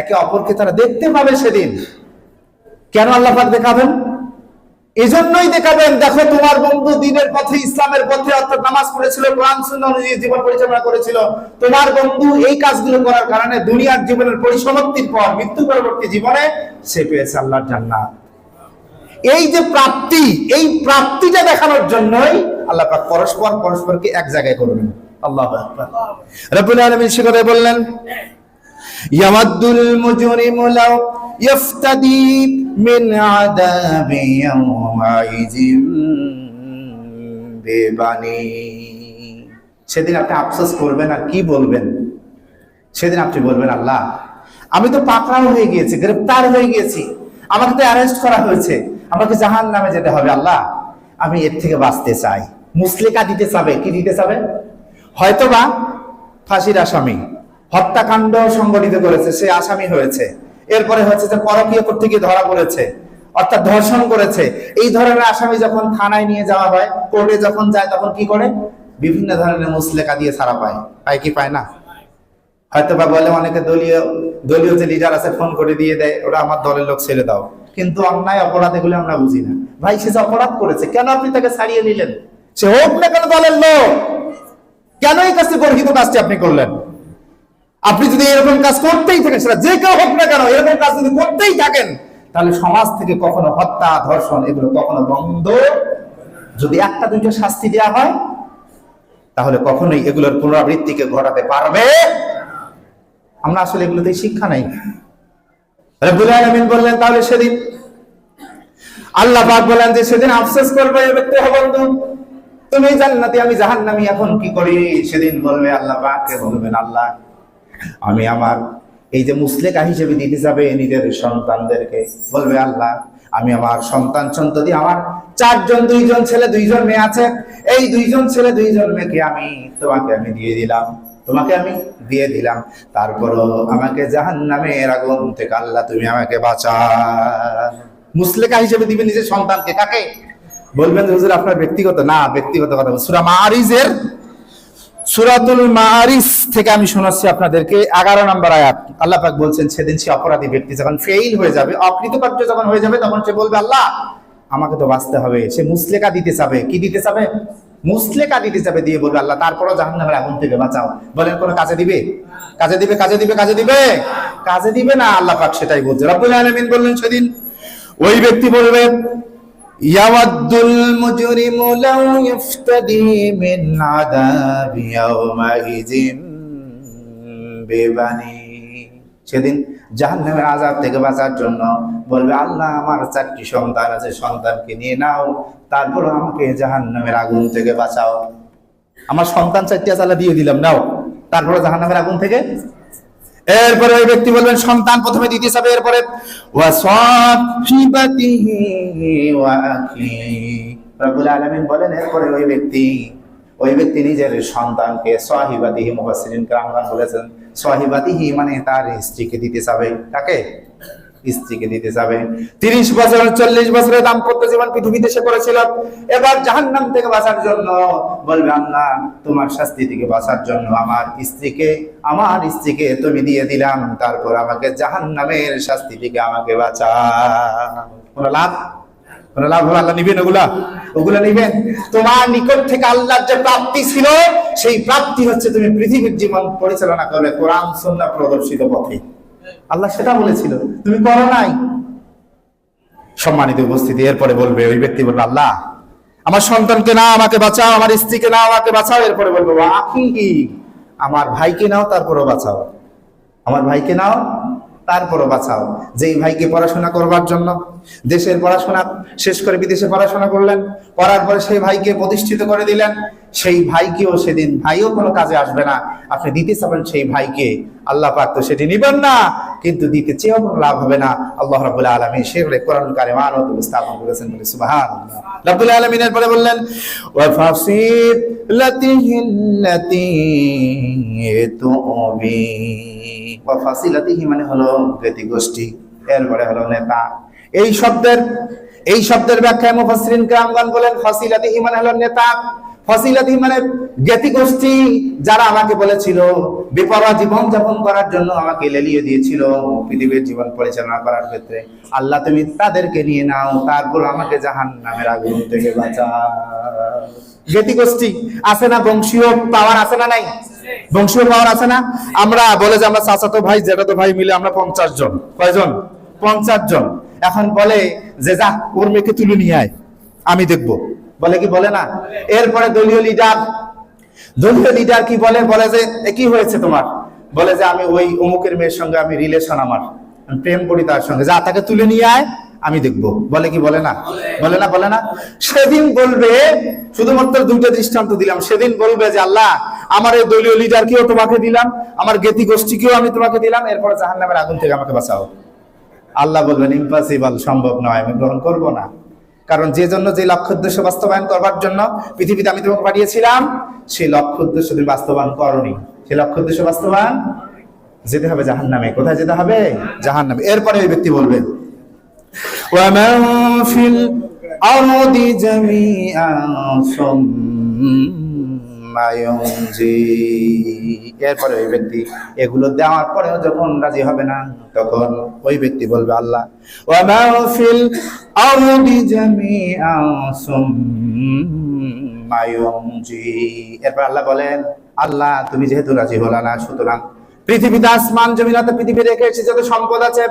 একে অপরকে তারা দেখতে পাবে সেদিন। কেন আল্লাহ দেখাবেন? এজন্যই দেখাবেন, দেখো তোমার বন্ধু দিনের পথে, ইসলামের পথে অর্থাৎ নামাজ পড়েছিল, কোরআন, সুন্নাহ অনুযায়ী জীবন পরিচালনা করেছিল। তোমার বন্ধু এই কাজগুলো করার কারণে দুনিয়ার জীবনের পরিসমাপ্তির পর মৃত্যু পরবর্তী জীবনে সে পেয়েছে আল্লাহর জান্নাত। এই যে প্রাপ্তি, এই প্রাপ্তিটা দেখানোর জন্যই আল্লাহ পরস্পর, পরস্পরকে এক জায়গায় করবেন আল্লাহ রব্বুল বললেন ইয়ামাদ্দুল মুজরিমু মিন আদাবি ইয়াউমাইজিম বেবানি। সেদিন আপনি আফসোস করবেন আর কি বলবেন? সেদিন আপনি বলবেন, আল্লাহ, আমি তো পাকড়াও হয়ে গিয়েছি, গ্রেপ্তার হয়ে গিয়েছি। আমাকে তো অ্যারেস্ট করা হয়েছে। আমাকে জাহান নামে যেতে হবে, আল্লাহ। আমি এর থেকে বাঁচতে চাই। মুসলিকা দিতে চাবে, কি দিতে চাবে? হয়তোবা ফাঁসির আসামি। হত্যাকাণ্ড সংগঠিত করেছে, সে আসামি হয়েছে। এরপরে হচ্ছে যে পরকীয় করতে গিয়ে ধরা পড়েছে, অর্থাৎ ধর্ষণ করেছে। এই ধরনের আসামি যখন থানায় নিয়ে যাওয়া হয়, কোর্টে যখন যায়, তখন কি করে? বিভিন্ন ধরনের মুসলেকা দিয়ে ছাড়া পায়। পায় কি পায় না? হয়তো বা বলে অনেকে দলীয় দলীয় যে লিডার আছে ফোন করে দিয়ে দেয়, ওরা আমার দলের লোক, ছেড়ে দাও। কিন্তু অন্যায় অপরাধ এগুলো আমরা বুঝি না। ভাই, সে যে অপরাধ করেছে, কেন আপনি তাকে ছাড়িয়ে নিলেন? সে হোক না কেন দলের লোক। কেন এই কাজটি গর্হিত কাজটি আপনি করলেন? আপনি যদি এরকম কাজ করতেই থাকেন, সেটা যে কেউ হোক না কেন, এরকম কাজ যদি করতেই থাকেন, তাহলে সমাজ থেকে কখনো হত্যা, ধর্ষণ এগুলো কখনো বন্ধ। যদি একটা, দুইটা শাস্তি দেওয়া হয়, তাহলে কখনোই এগুলোর পুনরাবৃত্তিকে ঘটাতে পারবে। আমরা আসলে এগুলোতে শিক্ষা নাই। আলামিন বললেন, তাহলে সেদিন আল্লাহ পাক বলেন যে সেদিন আফসোস করবে বন্ধু। তুমি জান্নাতি, আমি জাহান্নামী, এখন কি করি? সেদিন বলবে আল্লাহ পাককে বলবেন আল্লাহ। আমি আমার এই যে মুসলেকা হিসেবে দিতে যাবে নিজের সন্তানদেরকে, বলবে আল্লাহ, আমি আমার সন্তান সন্ততি, আমার চারজন, দুইজন ছেলে, দুইজন মেয়ে আছে, এই দুইজন ছেলে, দুইজন মেয়েকে আমি, তোমাকে আমি দিয়ে দিলাম, তোমাকে আমি দিয়ে দিলাম। তারপরও আমাকে জাহান নামে আগুন থেকে আল্লাহ তুমি আমাকে বাঁচা মুসলেকা হিসেবে দিবে নিজের সন্তানকে, কাকে? বলবেন হুজুর, আপনার ব্যক্তিগত, না, ব্যক্তিগত কথা সুরা মারিজের সুরাতুল মারিস থেকে আমি শোনাচ্ছি আপনাদেরকে এগারো নম্বর আয়াত। আল্লাহ পাক বলছেন, সেদিন সে অপরাধী ব্যক্তি যখন ফেইল হয়ে যাবে, অকৃতকার্য যখন হয়ে যাবে, তখন সে বলবে, আল্লাহ, আমাকে তো বাঁচতে হবে। সে মুসলেকা দিতে চাবে। কি দিতে চাবে? মুসলেকা দিতে চাবে দিয়ে বলবে, আল্লাহ, তারপরও জাহান্নামের আগুন থেকে বাঁচাও। বলেন, কোনো কাজে দিবে? কাজে দিবে কাজে দিবে কাজে দিবে? কাজে দিবে না, আল্লাহ পাক সেটাই বলছে। রব্বুল আলামিন বললেন সেদিন, ওই ব্যক্তি বলবে يود المجرم لو يفتدي من عذاب يومئذ ببني সেদিন জাহান্নামের আজাব থেকে বাঁচার জন্য বলবে আল্লাহ আমার চারটি সন্তান আছে সন্তানকে নিয়ে নাও তারপর আমাকে জাহান্নামের আগুন থেকে বাঁচাও আমার সন্তান চারটি আছে আল্লাহ দিয়ে দিলাম নাও তারপরে জাহান্নামের আগুন থেকে এরপরে ওই ব্যক্তি বলবেন, সন্তান প্রথমে দিতে হবে এরপরে রবুল আলমিন বলেন, এরপরে ওই ব্যক্তি ওই ব্যক্তি নিজের সন্তানকে সহিবাদিহি মুহাসিন রাহমান বলেছেন সহিবাদিহি মানে তার স্ত্রীকে দিতে চাবে। তাকে স্ত্রীকে দিতে চাবে। তিরিশ বছর, চল্লিশ বছরের দাম্পত্য জীবন পৃথিবীতে সে করেছিল, এবার জাহান্নাম থেকে বাঁচার জন্য বলবে, আল্লাহ, তোমার শাস্তি থেকে বাঁচার জন্য আমার স্ত্রীকে আমার স্ত্রীকে তুমি দিয়ে দিলাম, তারপর আমাকে জাহান্নামের শাস্তি থেকে আমাকে বাঁচা কোনো লাভ? পরিচালনা করবে, কোরআন সন্না প্রদর্শিত পথে। আল্লাহ সেটা বলেছিল। তুমি করো নাই? সম্মানিত উপস্থিতি। এরপরে বলবে ওই ব্যক্তি বলবে, আল্লাহ, আমার সন্তানকে না আমাকে বাঁচাও, আমার স্ত্রীকে না আমাকে বাঁচাও। এরপরে বলব কি আমার ভাইকে নাও, তারপরও বাঁচাও। আমার ভাইকে নাও তারপরও বাঁচাও। যেই ভাইকে পড়াশোনা করবার জন্য দেশের পড়াশোনা শেষ করে বিদেশে পড়াশোনা করলেন করার পরে সেই ভাইকে প্রতিষ্ঠিত করে দিলেন, সেই ভাইকেও সেদিন ভাইও কোনো কাজে আসবে না। আপনি দিতে চাবেন সেই ভাইকে, আল্লাহ পাক তো সেটি নিবেন না, কিন্তু দিতে চেয়েও কোনো লাভ হবে না। আল্লাহ রাবুল আলমী সেগুলো কোরআন কারে মানত উপস্থাপন করেছেন বলে সুবাহান রাবুল আলমিনের পরে বললেন ওয়াফাসির বা ফাসিলাতিহি মানে হলো ব্যক্তি গোষ্ঠী এরপরে হলো নেতা। এই শব্দের এই শব্দের ব্যাখ্যায় মুফাসরিন কামগণ বলেন, ফাসিলাতিহি মানে হলো নেতা। ফসিলাতি মানে জ্ঞাতি গোষ্ঠী যারা আমাকে বলেছিল, বেপরোয়া জীবন যাপন করার জন্য আমাকে লেলিয়ে দিয়েছিল, পৃথিবীর জীবন পরিচালনা করার ক্ষেত্রে। আল্লাহ, তুমি তাদেরকে নিয়ে নাও, তারপর আমাকে জাহান নামের আগুন থেকে বাঁচাও। জ্ঞাতি গোষ্ঠী আছে না? বংশীয় পাওয়ার আছে না নাই? বংশীয় পাওয়ার আছে না? আমরা বলে যে আমরা চাচাতো ভাই, জেঠাতো ভাই মিলে আমরা পঞ্চাশ জন। কয়জন? পঞ্চাশ জন। এখন বলে যে, যা, ওর মেয়েকে তুলে নিয়ে আয়, আমি দেখব। বলে কি বলে না? এরপরে দলীয় লিডার দলীয় লিডার কি বলে? বলে যে কি হয়েছে তোমার? বলে যে, আমি ওই অমুকের মেয়ের সঙ্গে আমি রিলেশন আমার। প্রেম করি তার সঙ্গে। যা, তাকে তুলে নিয়ে আয়, আমি দেখব। বলে কি বলে না? বলে না বলে না? সেদিন বলবে, শুধুমাত্র দুইটা দৃষ্টান্ত দিলাম। সেদিন বলবে যে, আল্লাহ, আমার এই দলীয় লিডারকেও তোমাকে দিলাম। আমার জ্ঞাতি গোষ্ঠীকেও আমি তোমাকে দিলাম। এরপরে জাহান্নামের আগুন থেকে আমাকে বাঁচাও। আল্লাহ বলবেন, ইম্পসিবল, সম্ভব নয়। আমি গ্রহণ করব না। কারণ যে জন্য যে লক্ষ্য উদ্দেশ্য বাস্তবায়ন করবার জন্য পৃথিবীতে আমি তোমাকে পাঠিয়েছিলাম সেই লক্ষ্য উদ্দেশ্য তুমি বাস্তবায়ন করনি সেই লক্ষ্য উদ্দেশ্য বাস্তবায়ন যেতে হবে জাহান নামে কোথায় যেতে হবে জাহান নামে এরপরে ওই ব্যক্তি বলবে ومن في الأرض جميعا ثم ينجي এরপরে ওই ব্যক্তি এগুলো দেওয়ার পরেও যখন রাজি হবে না, তখন ওই ব্যক্তি বলবে আল্লাহ এরপর আল্লাহ বলেন, আল্লাহ, তুমি যেহেতু রাজি হলা না, সুতরাং পৃথিবীতে আসমান জমিনাতে পৃথিবী রেখে এসেছে, যত সম্পদ আছে,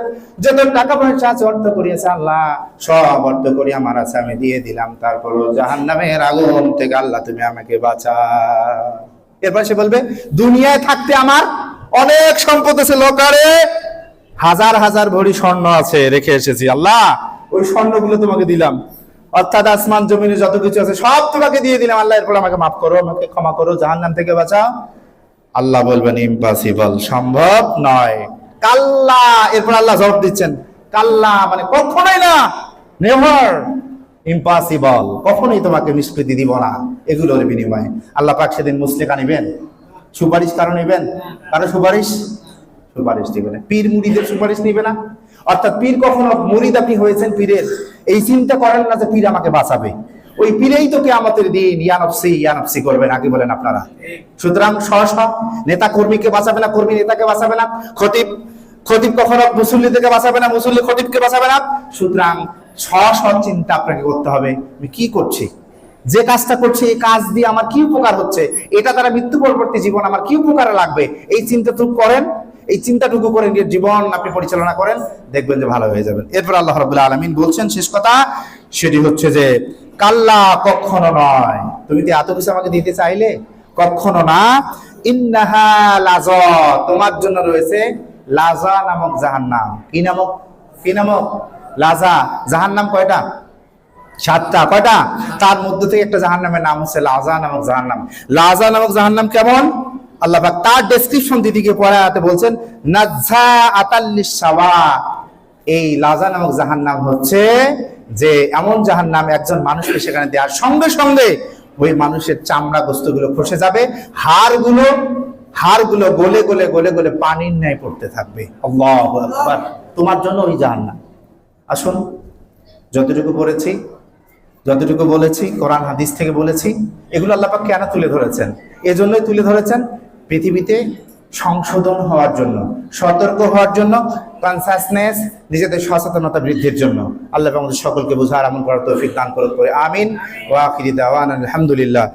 যত টাকা পয়সা আছে, অর্থ করিয়েছে আল্লাহ। সব অর্থ করি আমার আছে, আমি দিয়ে দিলাম। তারপর জাহান নামের আগুন থেকে আল্লাহ তুমি আমাকে বাঁচা এরপর সে বলবে, দুনিয়ায় থাকতে আমার অনেক সম্পদ আছে, লোকারে হাজার হাজার ভরি স্বর্ণ আছে, রেখে এসেছি আল্লাহ। ওই স্বর্ণগুলো তোমাকে দিলাম। অর্থাৎ আসমান, জমিনে যত কিছু আছে, সব তোমাকে দিয়ে দিলাম আল্লাহ। এরপর আমাকে মাফ করো, আমাকে ক্ষমা করো জাহান নাম থেকে বাঁচাও। আল্লাহ বলবেন, ইম্পসিবল, সম্ভব নয়। কাল্লা, এরপর আল্লাহ জবাব দিচ্ছেন, কাল্লা মানে কখনোই না নেভার ইম্পসিবল কখনোই তোমাকে নিষ্কৃতি দিব না। এগুলোর বিনিময়ে। আল্লাহ পাক সেদিন মুসলিকা নিবেন। সুপারিশ কারও নিবেন? কারও সুপারিশ? সুপারিশ নিবে না। পীর মুড়িদের সুপারিশ নিবে না। অর্থাৎ পীর কখনো মুরিদ আপনি হয়েছেন পীরের। এই চিন্তা করেন না যে পীর আমাকে বাঁচাবে। ওই পীরেই তো আমাদের দিন ইয়ানফসি ইয়ানফসি করবেন, আগে বলেন আপনারা। সুতরাং স্ব নেতা কর্মীকে বাঁচাবে না, কর্মী নেতাকে বাঁচাবে না, খতিব খতিব কখনো মুসল্লি থেকে বাঁচাবে না, মুসল্লি খতিবকে বাঁচাবে না। সুতরাং চিন্তা আপনাকে করতে হবে, আমি কি করছি? যে কাজটা করছি, এই কাজ দিয়ে আমার কি উপকার হচ্ছে? এটা তারা মৃত্যু পরবর্তী জীবন, আমার কি উপকারে লাগবে? এই চিন্তাটুকু করেন, এই চিন্তাটুকু করে নিজের জীবন আপনি পরিচালনা করেন, দেখবেন যে ভালো হয়ে যাবেন। এরপর আল্লাহ রাবুল্লাহ আলমিন বলছেন, শেষ কথা, সেটি হচ্ছে যে কাল্লা কখনো নয়। তুমি কি এত কিছু আমাকে দিতে চাইলে? কখনো না। ইন্নাহা লাজ। তোমার জন্য রয়েছে লাজা নামক জাহান্নাম। কি নামক? কি নামক? লাজা। জাহান্নাম কয়টা? সাতটা। কয়টা? তার মধ্যে থেকে একটা জাহান্নামের নাম হচ্ছে লাজা নামক জাহান্নাম। লাজা নামক জাহান্নাম কেমন? আল্লাহ তার ডেসক্রিপশন দিদিকে পড়াতে বলছেন, নাজ্জা আতাল্লিশ এই লাজা নামক জাহান্নাম হচ্ছে যে এমন জাহান্নাম একজন মানুষকে সেখানে দেওয়ার সঙ্গে সঙ্গে ওই মানুষের চামড়া বস্তুগুলো খসে যাবে, হাড়গুলো হাড়গুলো গলে গলে গলে গলে পানির ন্যায় পড়তে থাকবে। তোমার জন্য ওই জাহান্নাম। আসুন, যতটুকু পড়েছি, যতটুকু বলেছি, কোরআন, হাদিস থেকে বলেছি, এগুলো আল্লাহ পাক কেন তুলে ধরেছেন? এজন্যই তুলে ধরেছেন পৃথিবীতে সংশোধন হওয়ার জন্য, সতর্ক হওয়ার জন্য কনসাসনেস নিজেদের সচেতনতা বৃদ্ধির জন্য। আল্লাহ আমাদের সকলকে বোঝার আমল করার তৌফিক দান করে আমিন। ওয়াকিরি দাওয়ান, আলহামদুলিল্লাহ।